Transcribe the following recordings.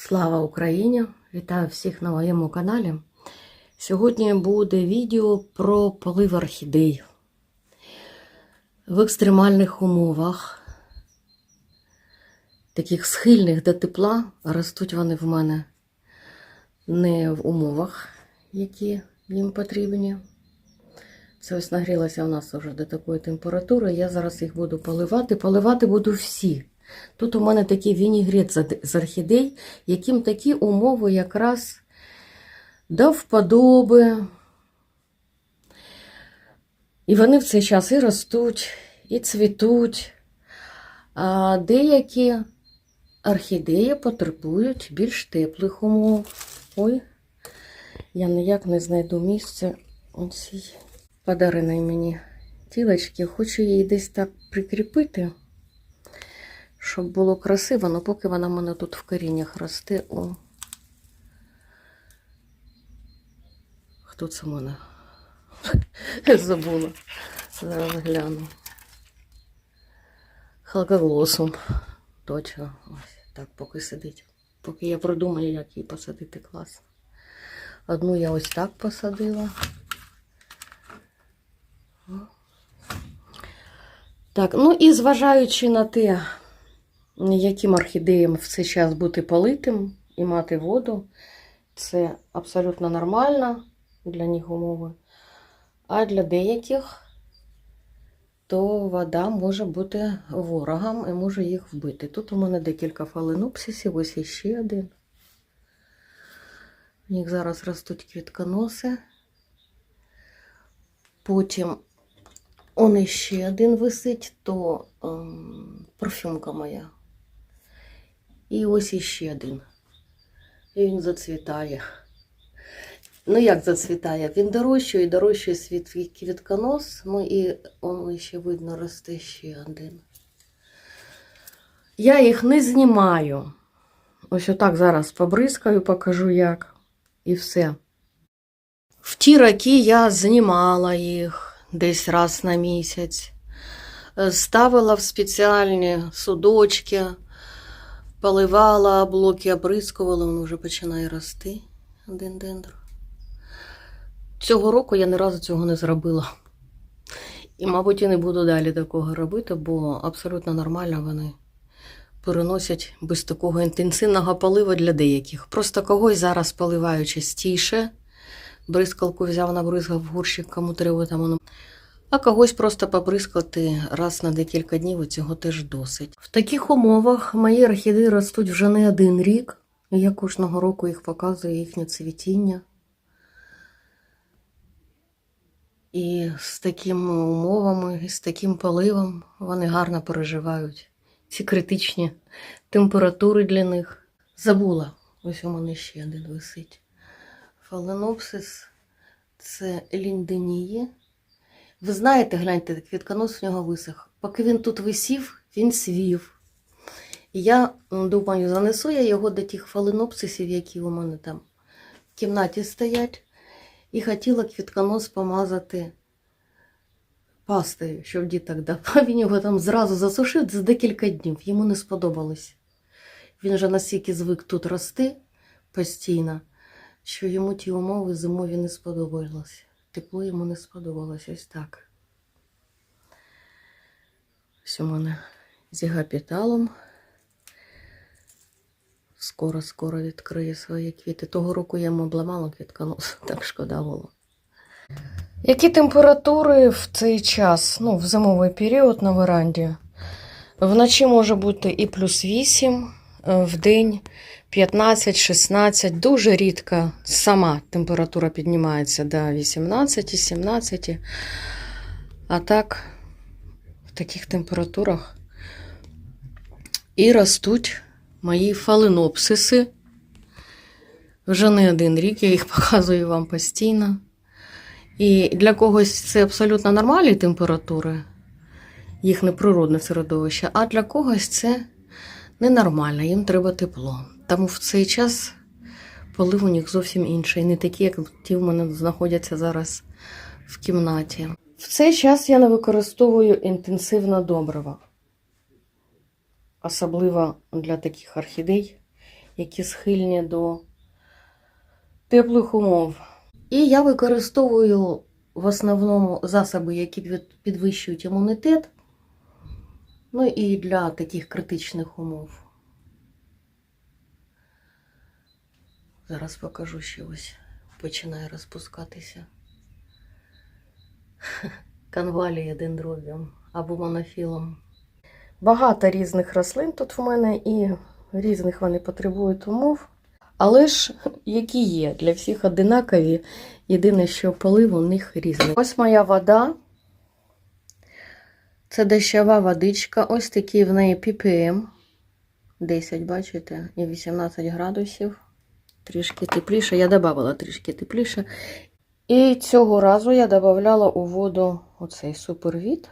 Слава Україні! Вітаю всіх на моєму каналі. Сьогодні буде відео про полив орхідей. В екстремальних умовах, таких схильних до тепла, ростуть вони в мене не в умовах, які їм потрібні. Це ось нагрілося у нас вже до такої температури. Я зараз їх буду поливати. Поливати буду всі. Тут у мене такий вінігрет з- орхідей, яким такі умови якраз до вподоби. І вони в цей час і ростуть, і цвітуть. А деякі орхідеї потребують більш теплих умов. Ой, я ніяк не знайду місце цій подареної мені тілочки. Хочу її десь так прикріпити щоб було красиво, але поки вона в мене тут в коріннях росте. О. Хто це в мене? Забула. Зараз гляну. Халкоглосом. Точно. Ось так поки сидить. Поки я продумаю, як її посадити класно. Одну я ось так посадила. Так, ну і зважаючи на те, яким орхідеям в цей час бути политим і мати воду, це абсолютно нормально для них умови. А для деяких то вода може бути ворогом і може їх вбити. Тут у мене декілька фаленопсисів, ось іще один. В них зараз ростуть квітконоси. Потім он іще один висить, то ем, парфюмка моя. І ось іще один. І він зацвітає. Ну, як зацвітає? Він дорожчає і дорожчає світ квітконос. Ну і он ще видно росте ще один. Я їх не знімаю. Ось отак зараз побризкаю, покажу як. І все. В ті роки я знімала їх десь раз на місяць. Е, Ставила в спеціальні судочки, поливала, блоки обрискувала, воно вже починає рости. Один дендр. Цього року я ні разу цього не зробила. І, мабуть, і не буду далі такого робити, бо абсолютно нормально вони переносять без такого інтенсивного полива для деяких. Просто когось зараз поливаю частіше. Бризкалку взяв, набризгав горщик, кому треба там воно. А когось просто побризкати раз на декілька днів, і цього теж досить. В таких умовах мої орхідеї ростуть вже не один рік. і Я кожного року їх показую їхнє цвітіння. І з такими умовами, і з таким поливом вони гарно переживають ці критичні температури для них. Забула, ось у мене ще один висить. Фаленопсис це лінденіє. Ви знаєте, гляньте, квітконос в нього висох. Поки він тут висів, він свів. І я думаю, занесу я його до тих фаленопсисів, які у мене там в кімнаті стоять. І хотіла квітконос помазати пастою, щоб діток дав. А він його там зразу засушив за декілька днів. Йому не сподобалось. Він вже настільки звик тут рости постійно, що йому ті умови зимові не сподобалися. Тепло йому не сподобалось ось так. Ось у мене з гапіталом. Скоро-скоро відкриє свої квіти. Того року я йому обламала квітконос, так шкода було. Які температури в цей час, ну, в зимовий період на веранді? Вночі може бути і плюс 8, е, в день 15-16. Дуже рідко сама температура піднімається до 18-17. А так, в таких температурах і ростуть мої фаленопсиси. Вже не один рік, я їх показую вам постійно. І для когось це абсолютно нормальні температури, їхнє природне середовище, а для когось це ненормально, їм треба тепло. Тому в цей час полив у них зовсім інший, не такі, як ті в мене знаходяться зараз в кімнаті. В цей час я не використовую інтенсивно добрива, особливо для таких орхідей, які схильні до теплих умов. І я використовую в основному засоби, які підвищують імунітет. Ну і для таких критичних умов. Зараз покажу ще ось. Починає розпускатися. Канвалія дендробіум або монофілом. Багато різних рослин тут в мене і різних вони потребують умов. Але ж які є, для всіх одинакові. Єдине, що полив у них різний. Ось моя вода. Це дощова водичка. Ось такий в неї PPM. 10, бачите, і 18 градусів. Трішки тепліше. Я додавала трішки тепліше. І цього разу я додавала у воду оцей супервіт.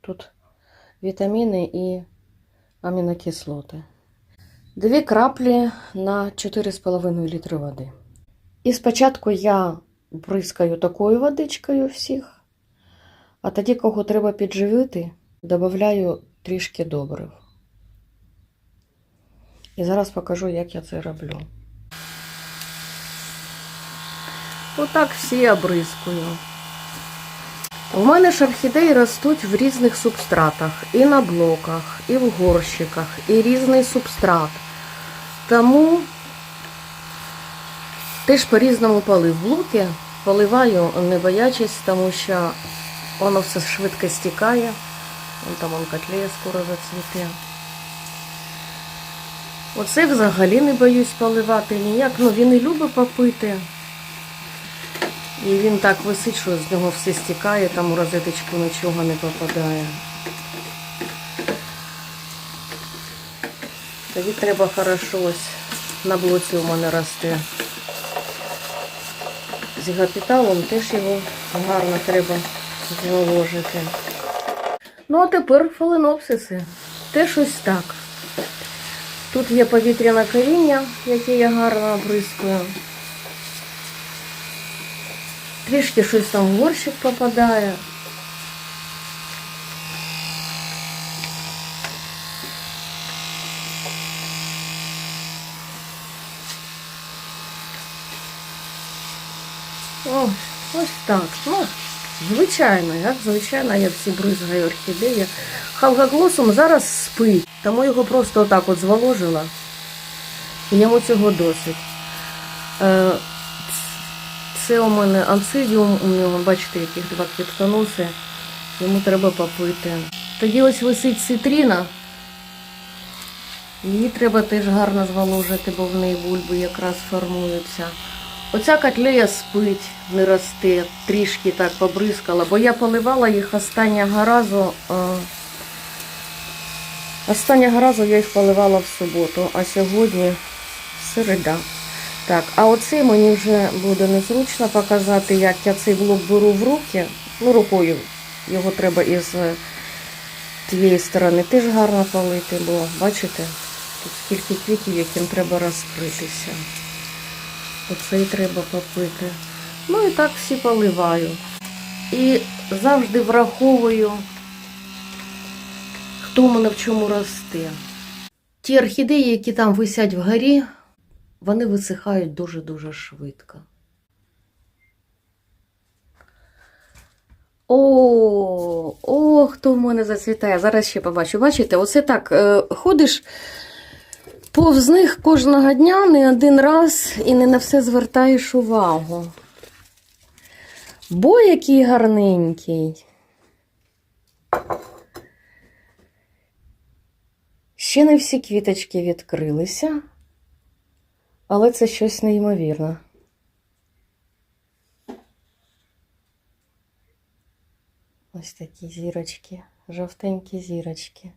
Тут вітаміни і амінокислоти. Дві краплі на 4,5 літри води. І спочатку я бризкаю такою водичкою всіх, а тоді, кого треба підживити, додаю трішки добрив. І зараз покажу, як я це роблю. Отак всі обризкую. У мене ж орхідеї ростуть в різних субстратах. І на блоках, і в горщиках, і різний субстрат. Тому теж по-різному полив. Блоки поливаю, не боячись, тому що воно все швидко стікає. Вон там он котлея скоро зацвіте. Оце взагалі не боюсь поливати ніяк. Ну, він і любить попити. І він так висить, що з нього все стікає, там у розеточку нічого не попадає. Тоді треба хорошо ось на блоці у мене росте. З гапіталом теж його гарно треба зволожити. Ну, а тепер фаленопсиси. Теж ось так. Тут є повітряне коріння, яке я гарно обрискую. Трішки щось там в горщик попадає. Ось, ось так. Ну, звичайно, як звичайно, я всі бризгаю орхідеї. Халгаглосум зараз спить, тому його просто отак от зволожила. І йому цього досить. Е, це у мене анцидіум, у нього, бачите, яких два квітконоси. Йому треба попити. Тоді ось висить цитріна. Її треба теж гарно зволожити, бо в неї бульби якраз формуються. Оця котлея спить, не росте, трішки так побризкала, бо я поливала їх останнього разу. е, Останнього разу я їх поливала в суботу, а сьогодні середа. Так, а оцей мені вже буде незручно показати, як я цей блок беру в руки. Ну, рукою його треба із е, тієї сторони теж гарно полити, бо бачите, тут скільки квітів, яким треба розкритися. Оцей треба попити. Ну і так всі поливаю. І завжди враховую, хто мене в чому росте. Ті орхідеї, які там висять вгорі, вони висихають дуже-дуже швидко. О, о, хто в мене зацвітає. Зараз ще побачу. Бачите, оце так е, ходиш повз них кожного дня не один раз і не на все звертаєш увагу. Бо який гарненький. Ще не всі квіточки відкрилися, але це щось неймовірне. Ось такі зірочки, жовтенькі зірочки.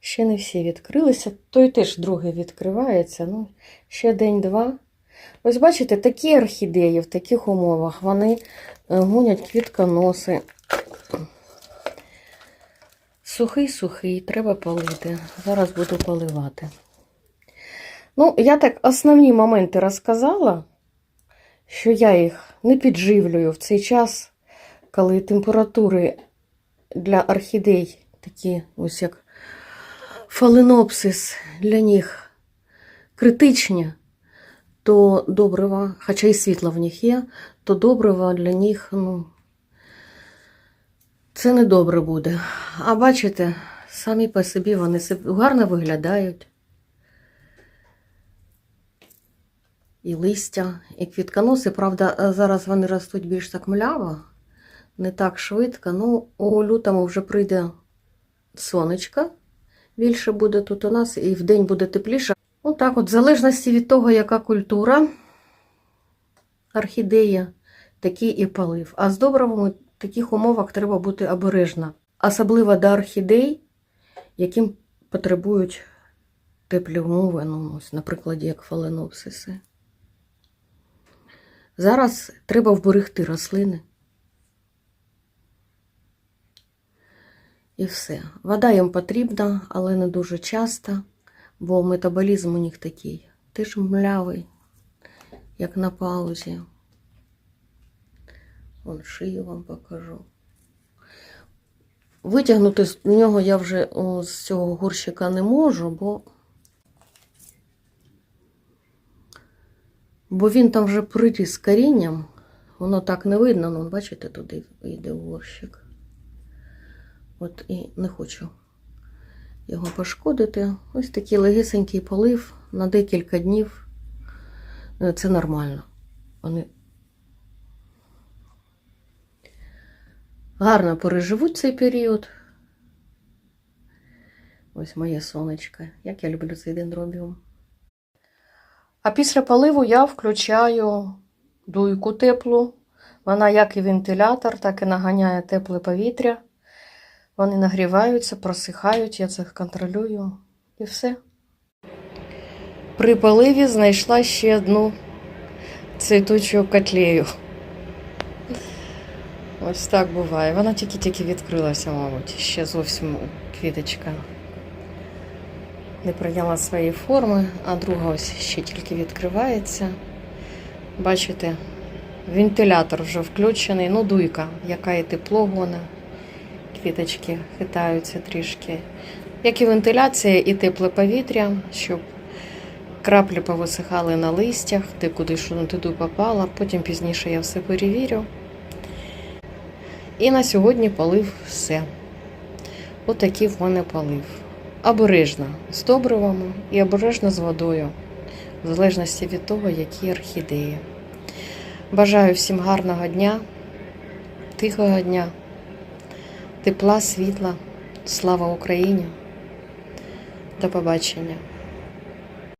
Ще не всі відкрилися, той теж другий відкривається. Ну, ще день-два. Ось бачите, такі орхідеї в таких умовах, вони е, гонять квітконоси. Сухий-сухий, треба полити. Зараз буду поливати. Ну, я так основні моменти розказала, що я їх не підживлюю в цей час, коли температури для орхідей такі, ось як фаленопсис, для них критичні, то добрива, хоча і світло в них є, то добрива для них, ну, це не добре буде. А бачите, самі по собі вони гарно виглядають. І листя, і квітконоси. Правда, зараз вони ростуть більш так мляво, не так швидко. Ну, у лютому вже прийде сонечко. Більше буде тут у нас, і вдень буде тепліше. Отак от, в залежності від того, яка культура, орхідея, такий і полив. А з добривами в таких умовах треба бути обережно. Особливо до орхідей, яким потребують теплі умови, ну, ось, наприклад, як фаленопсиси. Зараз треба вберегти рослини. І все. Вода їм потрібна, але не дуже часто, бо метаболізм у них такий. Теж млявий, як на паузі. Вон шию вам покажу. Витягнути з нього я вже о, з цього горщика не можу, бо, бо він там вже приріс корінням. Воно так не видно, ну, бачите, туди йде горщик. От і не хочу його пошкодити. Ось такий легесенький полив на декілька днів. Е, Це нормально. Вони гарно переживуть цей період. Ось моє сонечко. Як я люблю цей дендробіум. А після поливу я включаю дуйку теплу. Вона як і вентилятор, так і наганяє тепле повітря. Вони нагріваються, просихають, я це контролюю і все. При поливі знайшла ще одну цвітучу котлею. Ось так буває. Вона тільки-тільки відкрилася, мабуть, ще зовсім квіточка. Не прийняла свої форми, а друга ось ще тільки відкривається. Бачите, вентилятор вже включений, ну дуйка, яка і тепло гона квіточки хитаються трішки. Як і вентиляція, і тепле повітря, щоб краплі повисихали на листях, де куди туди попало. Потім пізніше я все перевірю. І на сьогодні полив все. Отакий в мене полив. Обережно з добривами і обережно з водою, в залежності від того, які орхідеї. Бажаю всім гарного дня, тихого дня тепла, світла. Слава Україні! До побачення!